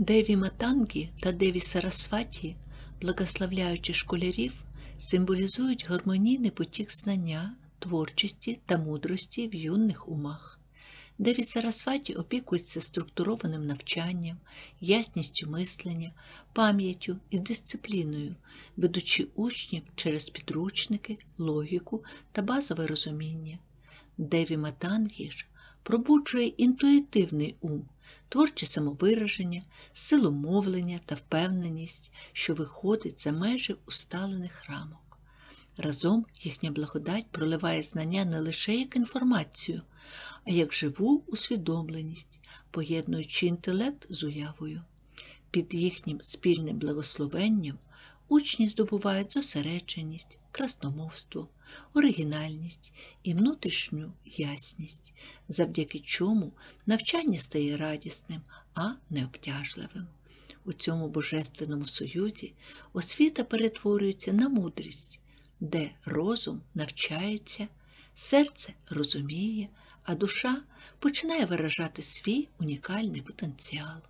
Деві Матангі та Деві Сарасваті, благословляючи школярів, символізують гармонійний потік знання, творчості та мудрості в юних умах. Деві Сарасваті опікується структурованим навчанням, ясністю мислення, пам'яттю і дисципліною, ведучи учнів через підручники, логіку та базове розуміння. Деві Матангі ж пробуджує інтуїтивний ум, творче самовираження, силу мовлення та впевненість, що виходить за межі усталених рамок. Разом їхня благодать проливає знання не лише як інформацію, а як живу усвідомленість, поєднуючи інтелект з уявою. Під їхнім спільним благословенням учні здобувають зосередженість, красномовство, оригінальність і внутрішню ясність, завдяки чому навчання стає радісним, а не обтяжливим. У цьому божественному союзі освіта перетворюється на мудрість, де розум навчається, серце розуміє, а душа починає виражати свій унікальний потенціал.